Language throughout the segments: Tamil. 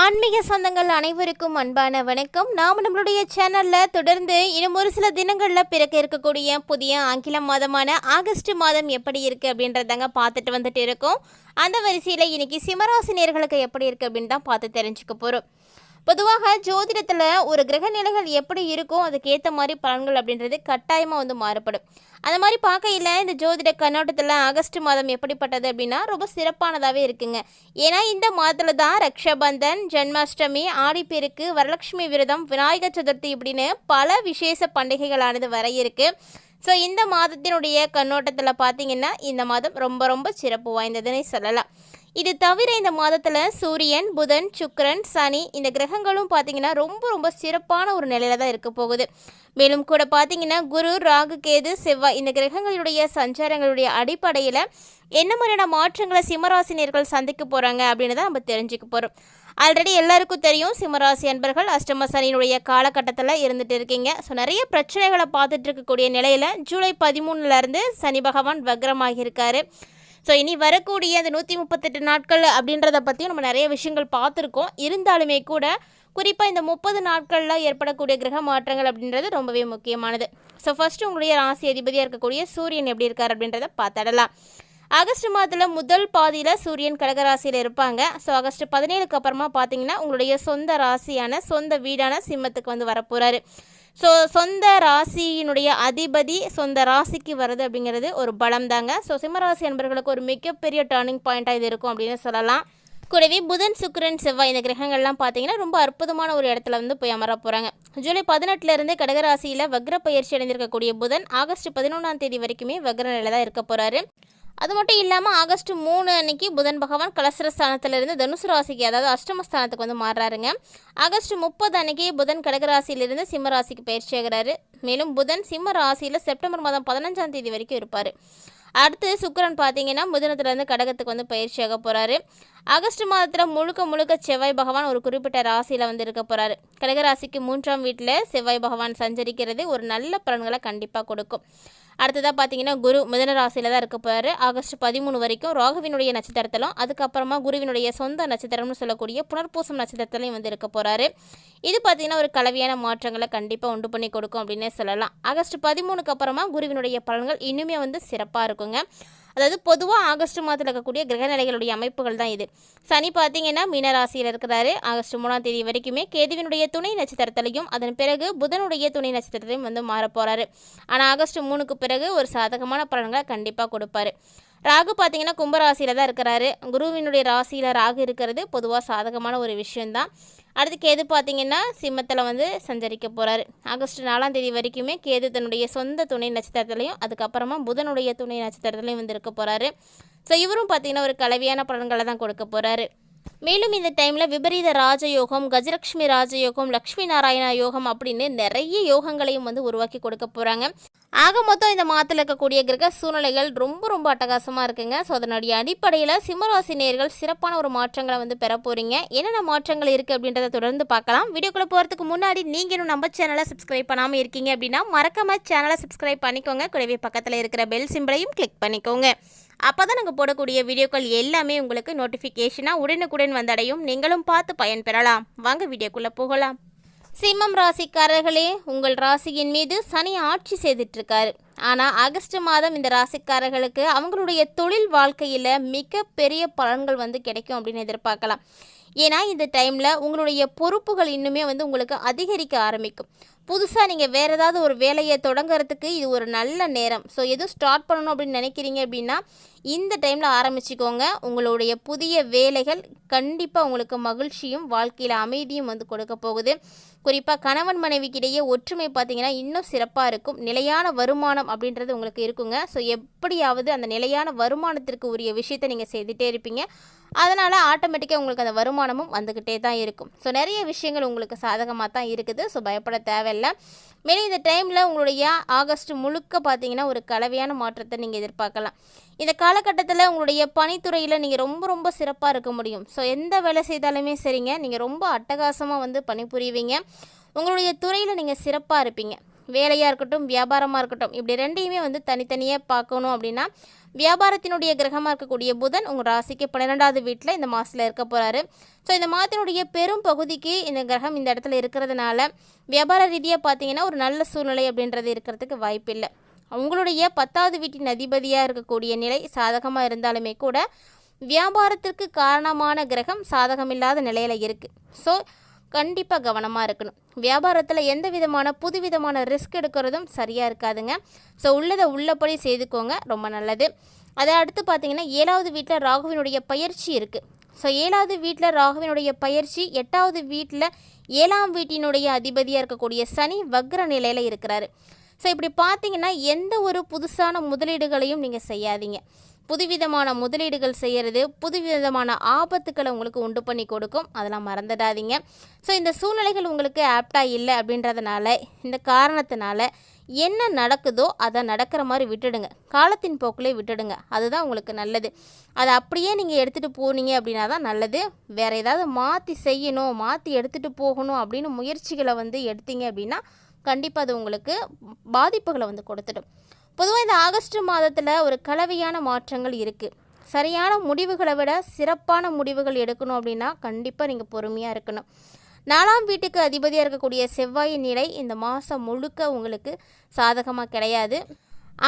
ஆன்மீக சொந்தங்கள் அனைவருக்கும் அன்பான வணக்கம். நாம் நம்மளுடைய சேனலில் தொடர்ந்து இன்னும் ஒரு சில தினங்களில் பிறக்க இருக்கக்கூடிய புதிய ஆங்கில மாதமான ஆகஸ்ட் மாதம் எப்படி இருக்குது அப்படின்றதாங்க பார்த்துட்டு வந்துட்டு இருக்கோம். அந்த வரிசையில் இன்னைக்கு சிம்மராசினியர்களுக்கு எப்படி இருக்குது அப்படின்னு தான் பார்த்து தெரிஞ்சுக்க போகிறோம் பொதுவாக ஜோதிடத்தில் ஒரு கிரக நிலைகள் எப்படி இருக்கும் அதுக்கேற்ற மாதிரி பலன்கள் அப்படின்றது கட்டாயமாக வந்து மாறுபடும். அந்த மாதிரி பார்க்கையில் இந்த ஜோதிட கண்ணோட்டத்தில் ஆகஸ்ட் மாதம் எப்படிப்பட்டது அப்படின்னா ரொம்ப சிறப்பானதாகவே இருக்குங்க. ஏன்னா இந்த மாதத்தில் தான் ரக்ஷபந்தன் ஜென்மாஷ்டமி ஆடிப்பெருக்கு வரலட்சுமி விரதம் விநாயகர் சதுர்த்தி இப்படின்னு பல விசேஷ பண்டிகைகளானது வர இருக்கு. ஸோ இந்த மாதத்தினுடைய கண்ணோட்டத்தில் பார்த்தீங்கன்னா இந்த மாதம் ரொம்ப ரொம்ப சிறப்பு வாய்ந்ததுன்னு சொல்லலாம். இது தவிர இந்த மாதத்தில் சூரியன் புதன் சுக்கரன் சனி இந்த கிரகங்களும் பார்த்தீங்கன்னா ரொம்ப ரொம்ப சிறப்பான ஒரு நிலையில தான் இருக்க போகுது. மேலும் கூட பார்த்தீங்கன்னா குரு ராகு கேது செவ்வாய் இந்த கிரகங்களுடைய சஞ்சாரங்களுடைய அடிப்படையில் என்ன மாதிரியான மாற்றங்களை சிம்மராசினியர்கள் சந்திக்க போகிறாங்க அப்படின்னு தான் நம்ம தெரிஞ்சுக்க போகிறோம் ஆல்ரெடி எல்லாருக்கும் தெரியும் சிம்மராசி அன்பர்கள் அஷ்டம சனியினுடைய காலகட்டத்தில் இருந்துட்டு இருக்கீங்க. ஸோ நிறைய பிரச்சனைகளை பார்த்துட்டு இருக்கக்கூடிய நிலையில் ஜூலை பதிமூணுலேருந்து சனி பகவான் வக்ரமாகியிருக்காரு இருக்காரு. ஸோ இனி வரக்கூடிய அந்த நூற்றி முப்பத்தெட்டு நாட்கள் அப்படின்றத பற்றியும் நம்ம நிறைய விஷயங்கள் பார்த்துருக்கோம். இருந்தாலுமே கூட குறிப்பாக இந்த முப்பது நாட்களில் ஏற்படக்கூடிய கிரக மாற்றங்கள் அப்படின்றது ரொம்பவே முக்கியமானது. ஸோ ஃபஸ்ட்டு உங்களுடைய ராசி அதிபதியாக இருக்கக்கூடிய சூரியன் எப்படி இருக்கார் அப்படின்றத பார்த்துடலாம். ஆகஸ்ட் மாதத்தில் முதல் பாதியில் சூரியன் கடகராசியில் இருப்பாங்க. ஸோ ஆகஸ்ட் பதினேழுக்கு அப்புறமா பார்த்தீங்கன்னா உங்களுடைய சொந்த ராசியான சொந்த வீடான சிம்மத்துக்கு வந்து வரப்போகிறாரு ஸோ சொந்த ராசியினுடைய அதிபதி சொந்த ராசிக்கு வருது அப்படிங்கிறது ஒரு பலம் தாங்க ஸோ சிம்மராசி என்பவர்களுக்கு ஒரு மிகப்பெரிய டேர்னிங் பாயிண்ட்டாக இது இருக்கும் அப்படின்னு சொல்லலாம். கூடவே புதன் சுக்கிரன் செவ்வாய் இந்த கிரகங்கள்லாம் பார்த்தீங்கன்னா ரொம்ப அற்புதமான ஒரு இடத்துல வந்து போய் அமர போகிறாங்க ஜூலை பதினெட்டுலேருந்து கடகராசியில் வக்ர பயிற்சி அடைந்திருக்கக்கூடிய புதன் ஆகஸ்ட் பதினொன்றாம் தேதி வரைக்குமே வக்ர நிலை தான் இருக்க போகிறாரு அது மட்டும் இல்லாமல் ஆகஸ்ட் மூணு அன்னைக்கு புதன் பகவான் கலசரஸ்தானத்திலிருந்து தனுசு ராசிக்கு அதாவது அஷ்டமஸ்தானத்துக்கு வந்து மாறுறாருங்க. ஆகஸ்ட் முப்பது அன்னைக்கு புதன் கடகராசியிலிருந்து சிம்ம ராசிக்கு பயிற்சி ஆகிறாரு மேலும் புதன் சிம்ம ராசியில் செப்டம்பர் மாதம் பதினஞ்சாம் தேதி வரைக்கும் இருப்பார். அடுத்து சுக்கரன் பார்த்தீங்கன்னா புதனத்துலேருந்து கடகத்துக்கு வந்து பயிற்சியாக போகிறாரு ஆகஸ்ட் மாதத்தில் முழுக்க முழுக்க செவ்வாய் பகவான் ஒரு குறிப்பிட்ட ராசியில் வந்து இருக்க போகிறாரு கடகராசிக்கு மூன்றாம் வீட்டில் செவ்வாய் பகவான் சஞ்சரிக்கிறது ஒரு நல்ல பலன்களை கண்டிப்பாக கொடுக்கும். அடுத்ததாக பார்த்தீங்கன்னா குரு மிதன ராசியில் தான் இருக்க போகிறாரு ஆகஸ்ட் பதிமூணு வரைக்கும் ராகுவினுடைய நட்சத்திரத்திலும் அதுக்கப்புறமா குருவினுடைய சொந்த நட்சத்திரம்னு சொல்லக்கூடிய புனர்பூசம் நட்சத்திரத்திலையும் வந்து இருக்க போகிறாரு இது பார்த்தீங்கன்னா ஒரு கலவையான மாற்றங்களை கண்டிப்பாக உண்டு பண்ணி கொடுக்கும் அப்படின்னே சொல்லலாம். ஆகஸ்ட் பதிமூணுக்கு அப்புறமா குருவினுடைய பலன்கள் இன்னுமே வந்து சிறப்பாக இருக்குங்க. அதாவது பொதுவாக ஆகஸ்ட் மாதத்தில் இருக்கக்கூடிய கிரகநிலைகளுடைய அமைப்புகள் தான் இது. சனி பார்த்தீங்கன்னா மீனராசியில் இருக்கிறாரு. ஆகஸ்ட் மூணாம் தேதி வரைக்குமே கேதுவினுடைய துணை நட்சத்திரத்திலையும் அதன் பிறகு புதனுடைய துணை நட்சத்திரத்திலையும் வந்து மாறப் போகிறாரு ஆனால் ஆகஸ்ட் மூணுக்கு பிறகு ஒரு சாதகமான பலன்களை கண்டிப்பாக கொடுப்பாரு. ராகு பார்த்தீங்கன்னா கும்பராசியில் தான் இருக்கிறாரு. குருவினுடைய ராசியில் ராகு இருக்கிறது பொதுவாக சாதகமான ஒரு விஷயந்தான் அடுத்து கேது பார்த்தீங்கன்னா சிம்மத்தில் வந்து சஞ்சரிக்க போகிறாரு ஆகஸ்ட் நாலாம் தேதி வரைக்குமே கேது தன்னுடைய சொந்த துணை நட்சத்திரத்துலையும் அதுக்கப்புறமா புதனுடைய துணை நட்சத்திரத்துலையும் வந்து இருக்க போகிறாரு ஸோ இவரும் பார்த்தீங்கன்னா ஒரு கலவையான பலன்களை தான் கொடுக்க போகிறாரு மேலும் இந்த டைமில் விபரீத ராஜயோகம் கஜலக்ஷ்மி ராஜயோகம் லக்ஷ்மி நாராயணா யோகம் அப்படின்னு நிறைய யோகங்களையும் வந்து உருவாக்கி கொடுக்க போகிறாங்க ஆக மொத்தம் இந்த மாதத்தில் இருக்கக்கூடிய கிரக சூழ்நிலைகள் ரொம்ப ரொம்ப அட்டகாசமாக இருக்குங்க. ஸோ அதனுடைய அடிப்படையில் சிம்மராசி நேர்கள் சிறப்பான ஒரு மாற்றங்களை வந்து பெற போகிறீங்க என்னென்ன மாற்றங்கள் இருக்குது அப்படின்றத தொடர்ந்து பார்க்கலாம். வீடியோக்குள்ளே போகிறதுக்கு முன்னாடி நீங்கள் இன்னும் நம்ம சேனலை சப்ஸ்கிரைப் பண்ணாமல் இருக்கீங்க அப்படின்னா மறக்காம சேனலை சப்ஸ்கிரைப் பண்ணிக்கோங்க. கூடவே பக்கத்தில் இருக்கிற பெல் சிம்பிளையும் கிளிக் பண்ணிக்கோங்க. அப்போ தான் நாங்கள் போடக்கூடிய வீடியோக்கள் எல்லாமே உங்களுக்கு நோட்டிஃபிகேஷனாக உடனுக்குடன் வந்தடையும். நீங்களும் பார்த்து பயன்பெறலாம் வாங்க வீடியோக்குள்ளே போகலாம். சிம்மம் ராசிக்காரர்களே உங்கள் ராசியின் மீது சனி ஆட்சி செய்துட்ருக்காரு ஆனால் ஆகஸ்ட் மாதம் இந்த ராசிக்காரர்களுக்கு அவங்களுடைய தொழில் வாழ்க்கையில் மிகப்பெரிய பலன்கள் வந்து கிடைக்கும் அப்படின்னு எதிர்பார்க்கலாம். ஏன்னா இந்த டைமில் உங்களுடைய பொறுப்புகள் இன்னுமே வந்து உங்களுக்கு அதிகரிக்க ஆரம்பிக்கும். புதுசாக நீங்கள் வேறு ஏதாவது ஒரு வேலையை தொடங்குறதுக்கு இது ஒரு நல்ல நேரம். ஸோ எதுவும் ஸ்டார்ட் பண்ணணும் அப்படின்னு நினைக்கிறீங்க அப்படின்னா இந்த டைமில் ஆரம்பிச்சுக்கோங்க. உங்களுடைய புதிய வேலைகள் கண்டிப்பாக உங்களுக்கு மகிழ்ச்சியும் வாழ்க்கையில் அமைதியும் வந்து கொடுக்க போகுது. குறிப்பாக கணவன் மனைவிக்கிடையே ஒற்றுமை பார்த்தீங்கன்னா இன்னும் சிறப்பாக இருக்கும். நிலையான வருமானம் அப்படின்றது உங்களுக்கு இருக்குங்க. ஸோ எப்படியாவது அந்த நிலையான வருமானத்திற்கு உரிய விஷயத்தை நீங்கள் செய்துகிட்டே இருப்பீங்க. அதனால் ஆட்டோமேட்டிக்காக உங்களுக்கு அந்த வருமானமும் வந்துக்கிட்டே தான் இருக்கும். ஸோ நிறைய விஷயங்கள் உங்களுக்கு சாதகமாக தான் இருக்குது. ஸோ பயப்பட தேவையில்லை. மேலும் இந்த டைமில் உங்களுடைய ஆகஸ்ட் முழுக்க பார்த்தீங்கன்னா ஒரு கலவையான மாற்றத்தை நீங்கள் எதிர்பார்க்கலாம். இந்த காலகட்டத்தில் உங்களுடைய பணித்துறையில் நீங்கள் ரொம்ப ரொம்ப சிறப்பாக இருக்க முடியும். ஸோ எந்த வேலை செய்தாலுமே சரிங்க. நீங்கள் ரொம்ப அட்டகாசமாக வந்து பணிபுரிவீங்க. உங்களுடைய துறையில் நீங்கள் சிறப்பாக இருப்பீங்க. வேலையாக இருக்கட்டும் வியாபாரமாக இருக்கட்டும் இப்படி ரெண்டையுமே வந்து தனித்தனியாக பார்க்கணும் அப்படின்னா வியாபாரத்தினுடைய கிரகமாக இருக்கக்கூடிய புதன் உங்கள் ராசிக்கு பன்னிரெண்டாவது வீட்டில் இந்த மாதத்தில் இருக்க போகிறாரு ஸோ இந்த மாதத்தினுடைய பெரும் பகுதிக்கு இந்த கிரகம் இந்த இடத்துல இருக்கிறதுனால வியாபார ரீதியாக பார்த்தீங்கன்னா ஒரு நல்ல சூழ்நிலை அப்படின்றது இருக்கிறதுக்கு வாய்ப்பில்லை. உங்களுடைய பத்தாவது வீட்டின் அதிபதியாக இருக்கக்கூடிய நிலை சாதகமாக இருந்தாலுமே கூட வியாபாரத்திற்கு காரணமான கிரகம் சாதகமில்லாத நிலையில் இருக்குது ஸோ கண்டிப்பாக கவனமாக இருக்கணும். வியாபாரத்தில் எந்த விதமான புது விதமான ரிஸ்க் எடுக்கிறதும் சரியாக இருக்காதுங்க. ஸோ உள்ளதை உள்ளபடி செய்துக்கோங்க. ரொம்ப நல்லது. அதை அடுத்து பார்த்தீங்கன்னா ஏழாவது வீட்டில் ராகுவினுடைய பயிற்சி இருக்குது ஸோ ஏழாவது வீட்டில் ராகுவினுடைய பயிற்சி எட்டாவது வீட்டில் ஏழாம் வீட்டினுடைய அதிபதியாக இருக்கக்கூடிய சனி வக்ர நிலையில் இருக்கிறாரு. ஸோ இப்படி பார்த்தீங்கன்னா எந்த ஒரு புதுசான முதலீடுகளையும் நீங்கள் செய்யாதீங்க. புதுவிதமான முதலீடுகள் செய்கிறது புதுவிதமான ஆபத்துக்களை உங்களுக்கு உண்டு பண்ணி கொடுக்கும். அதெல்லாம் மறந்துடாதீங்க. ஸோ இந்த சூழ்நிலைகள் உங்களுக்கு ஆப்டாக இல்லை அப்படின்றதுனால இந்த காரணத்தினால என்ன நடக்குதோ அதை நடக்கிற மாதிரி விட்டுடுங்க. காலத்தின் போக்கிலே விட்டுடுங்க. அதுதான் உங்களுக்கு நல்லது. அதை அப்படியே நீங்கள் எடுத்துகிட்டு போனீங்க அப்படின்னா தான் நல்லது. வேறு ஏதாவது மாற்றி செய்யணும் மாற்றி எடுத்துகிட்டு போகணும் அப்படின்னு முயற்சிகளை வந்து எடுத்தீங்க அப்படின்னா கண்டிப்பாக அது உங்களுக்கு பாதிப்புகளை வந்து கொடுத்துடும். பொதுவாக இந்த ஆகஸ்ட் மாதத்தில் ஒரு கலவையான மாற்றங்கள் இருக்குது சரியான முடிவுகளை விட சிறப்பான முடிவுகள் எடுக்கணும் அப்படின்னா கண்டிப்பாக நீங்கள் பொறுமையாக இருக்கணும். நாலாம் வீட்டுக்கு அதிபதியாக இருக்கக்கூடிய செவ்வாயின் நிலை இந்த மாதம் முழுக்க உங்களுக்கு சாதகமாக கிடையாது.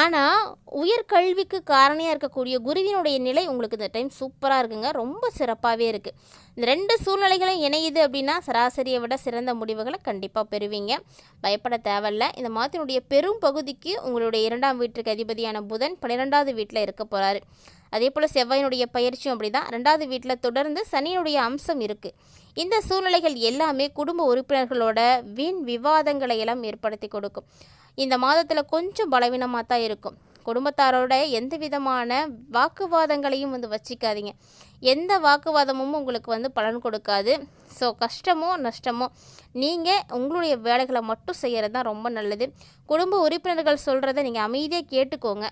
ஆனால் உயர்கல்விக்கு காரணியாக இருக்கக்கூடிய குருவினுடைய நிலை உங்களுக்கு இந்த டைம் சூப்பராக இருக்குங்க. ரொம்ப சிறப்பாகவே இருக்குது இந்த ரெண்டு சூழ்நிலைகளும் இணையுது அப்படின்னா சராசரியை விட சிறந்த முடிவுகளை கண்டிப்பாக பெறுவீங்க. பயப்பட தேவையில்ல. இந்த மாதத்தினுடைய பெரும் பகுதிக்கு உங்களுடைய இரண்டாம் வீட்டுக்கு அதிபதியான புதன் பன்னிரெண்டாவது வீட்டில் இருக்க போகிறாரு அதே போல் செவ்வாயினுடைய பயிற்சியும் அப்படி தான் ரெண்டாவது வீட்டில் தொடர்ந்து சனியினுடைய அம்சம் இருக்குது இந்த சூழ்நிலைகள் எல்லாமே குடும்ப உறுப்பினர்களோட வீண் விவாதங்களை எல்லாம் ஏற்படுத்தி கொடுக்கும். இந்த மாதத்தில் கொஞ்சம் பலவீனமாக தான் இருக்கும். குடும்பத்தாரோட எந்த விதமான வாக்குவாதங்களையும் வந்து வச்சிக்காதீங்க. எந்த வாக்குவாதமும் உங்களுக்கு வந்து பலன் கொடுக்காது. ஸோ கஷ்டமோ நஷ்டமோ நீங்கள் உங்களுடைய வேலைகளை மட்டும் செய்கிறது தான் ரொம்ப நல்லது. குடும்ப உறுப்பினர்கள் சொல்கிறத நீங்கள் அமைதியாக கேட்டுக்கோங்க.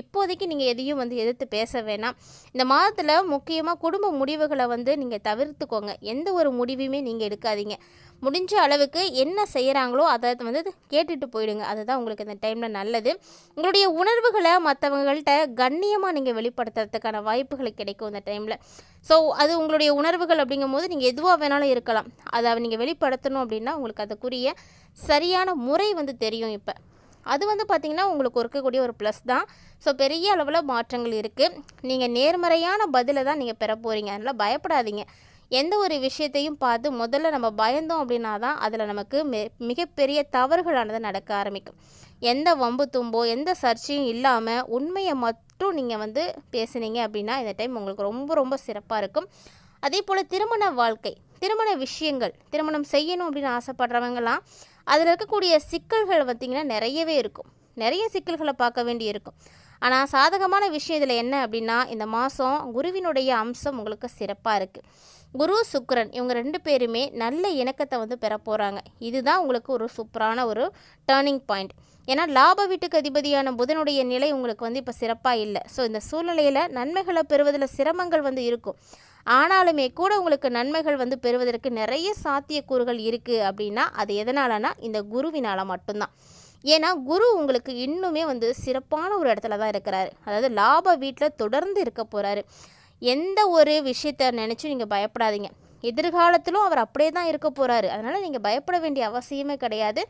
இப்போதைக்கு நீங்கள் எதையும் வந்து எதிர்த்து பேச வேணாம். இந்த மாதத்தில் முக்கியமாக குடும்ப முடிவுகளை வந்து நீங்கள் தவிர்த்துக்கோங்க. எந்த ஒரு முடிவுமே நீங்கள் எடுக்காதீங்க. முடிஞ்ச அளவுக்கு என்ன செய்கிறாங்களோ அதை வந்து கேட்டுட்டு போயிடுங்க. அதுதான் உங்களுக்கு இந்த டைமில் நல்லது. உங்களுடைய உணர்வுகளை மற்றவங்கள்ட்ட கண்ணியமாக நீங்கள் வெளிப்படுத்துறதுக்கான வாய்ப்புகள் கிடைக்கும் இந்த டைமில் ஸோ அது உங்களுடைய உணர்வுகள் அப்படிங்கும்போது நீங்கள் எதுவாக வேணாலும் இருக்கலாம். அதை நீங்கள் வெளிப்படுத்தணும் அப்படின்னா உங்களுக்கு அதுக்குரிய சரியான முறை வந்து தெரியும் இப்போ. அது வந்து பார்த்திங்கன்னா உங்களுக்கு இருக்கக்கூடிய ஒரு ப்ளஸ் தான். ஸோ பெரிய அளவில் மாற்றங்கள் இருக்குது நீங்கள் நேர்மறையான பதிலை தான் நீங்கள் பெற போகிறீங்க அதனால் பயப்படாதீங்க. எந்த ஒரு விஷயத்தையும் பார்த்து முதல்ல நம்ம பயந்தோம் அப்படின்னா தான் அதில் நமக்கு மெ மிகப்பெரிய தவறுகளானது நடக்க ஆரம்பிக்கும். எந்த வம்பு தும்போ எந்த சர்ச்சையும் இல்லாமல் உண்மையை மட்டும் நீங்கள் வந்து பேசுனீங்க அப்படின்னா இந்த டைம் உங்களுக்கு ரொம்ப ரொம்ப சிறப்பாக இருக்கும். அதே போல் திருமண வாழ்க்கை திருமண விஷயங்கள் திருமணம் செய்யணும் அப்படின்னு ஆசைப்படுறவங்கலாம் அதில் இருக்கக்கூடிய சிக்கல்கள் பார்த்திங்கன்னா நிறையவே இருக்கும். நிறைய சிக்கல்களை பார்க்க வேண்டி இருக்கும். ஆனால் சாதகமான விஷயம் இதில் என்ன அப்படின்னா இந்த மாதம் குருவினுடைய அம்சம் உங்களுக்கு சிறப்பாக இருக்குது. குரு சுக்கரன் இவங்க ரெண்டு பேருமே நல்ல இணக்கத்தை வந்து பெற போகிறாங்க. இதுதான் உங்களுக்கு ஒரு சூப்பரான ஒரு டேர்னிங் பாயிண்ட் ஏன்னா லாப வீட்டுக்கு அதிபதியான புதனுடைய நிலை உங்களுக்கு வந்து இப்போ சிறப்பாக இல்லை. ஸோ இந்த சூழ்நிலையில் நன்மைகளை பெறுவதில் சிரமங்கள் வந்து இருக்கும். ஆனாலுமே கூட உங்களுக்கு நன்மைகள் வந்து பெறுவதற்கு நிறைய சாத்தியக்கூறுகள் இருக்குது அப்படின்னா அது எதனாலனா இந்த குருவினால் மட்டும்தான். ஏன்னா குரு உங்களுக்கு இன்னுமே வந்து சிறப்பான ஒரு இடத்துல தான் இருக்கிறாரு. அதாவது லாப வீட்டில் தொடர்ந்து இருக்க போகிறாரு எந்த ஒரு விஷயத்த நினச்சி நீங்கள் பயப்படாதீங்க. எதிர்காலத்திலும் அவர் அப்படியே தான் இருக்க போகிறாரு அதனால் நீங்கள் பயப்பட வேண்டிய அவசியமே கிடையாது.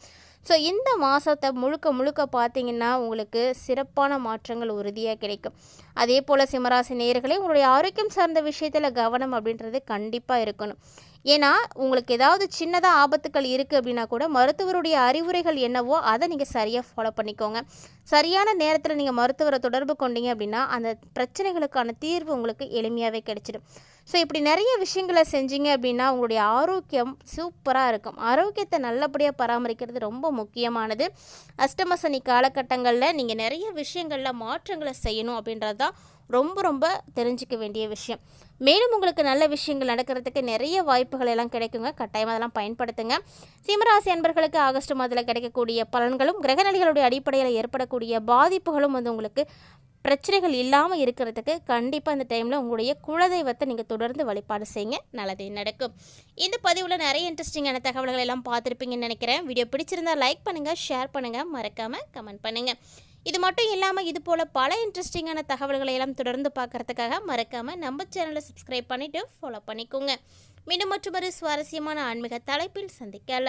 ஸோ இந்த மாதத்தை முழுக்க முழுக்க பார்த்தீங்கன்னா உங்களுக்கு சிறப்பான மாற்றங்கள் உறுதியாக கிடைக்கும். அதே போல் சிம்மராசி நேர்களே உங்களுடைய ஆரோக்கியம் சார்ந்த விஷயத்தில் கவனம் அப்படின்றது கண்டிப்பாக இருக்கணும். ஏன்னா உங்களுக்கு ஏதாவது சின்னதாக ஆபத்துக்கள் இருக்குது அப்படின்னா கூட மருத்துவருடைய அறிவுரைகள் என்னவோ அதை நீங்கள் சரியாக ஃபாலோ பண்ணிக்கோங்க. சரியான நேரத்தில் நீங்கள் மருத்துவரை தொடர்பு கொண்டீங்க அப்படின்னா அந்த பிரச்சனைகளுக்கான தீர்வு உங்களுக்கு எளிமையாகவே கிடைச்சிடும். ஸோ இப்படி நிறைய விஷயங்களை செஞ்சீங்க அப்படின்னா உங்களுடைய ஆரோக்கியம் சூப்பராக இருக்கும். ஆரோக்கியத்தை நல்லபடியாக பராமரிக்கிறது ரொம்ப முக்கியமானது. அஷ்டமசனி காலகட்டங்களில் நீங்கள் நிறைய விஷயங்களில் மாற்றங்களை செய்யணும் அப்படின்றது தான் ரொம்ப ரொம்ப தெரிஞ்சிக்க வேண்டிய விஷயம். மேலும் உங்களுக்கு நல்ல விஷயங்கள் நடக்கிறதுக்கு நிறைய வாய்ப்புகள் எல்லாம் கிடைக்குங்க. கட்டாயமாக அதெல்லாம் பயன்படுத்துங்க. சிம்மராசி அன்பர்களுக்கு ஆகஸ்ட் மாதத்தில் கிடைக்கக்கூடிய பலன்களும் கிரகநிலைகளுடைய அடிப்படையில் ஏற்படக்கூடிய பாதிப்புகளும் வந்து உங்களுக்கு பிரச்சனைகள் இல்லாமல் இருக்கிறதுக்கு கண்டிப்பாக இந்த டைமில் உங்களுடைய குலதெய்வத்தை நீங்கள் தொடர்ந்து வழிபாடு செய்யுங்க. நல்லதே நடக்கும். இந்த பதிவில் நிறைய இன்ட்ரெஸ்டிங்கான தகவல்கள் எல்லாம் பார்த்துருப்பீங்கன்னு நினைக்கிறேன். வீடியோ பிடிச்சிருந்தா லைக் பண்ணுங்கள் ஷேர் பண்ணுங்கள் மறக்காமல் கமெண்ட் பண்ணுங்கள் இது மட்டும் இல்லாமல் இது போல் பல இன்ட்ரெஸ்டிங்கான தகவல்களை எல்லாம் தொடர்ந்து பார்க்கறதுக்காக மறக்காமல் நம்ம சேனலை சப்ஸ்கிரைப் பண்ணிவிட்டு ஃபாலோ பண்ணிக்கோங்க. மீண்டும் மற்றொரு சுவாரஸ்யமான ஆன்மீக தலைப்பில் சந்திக்கலாம்.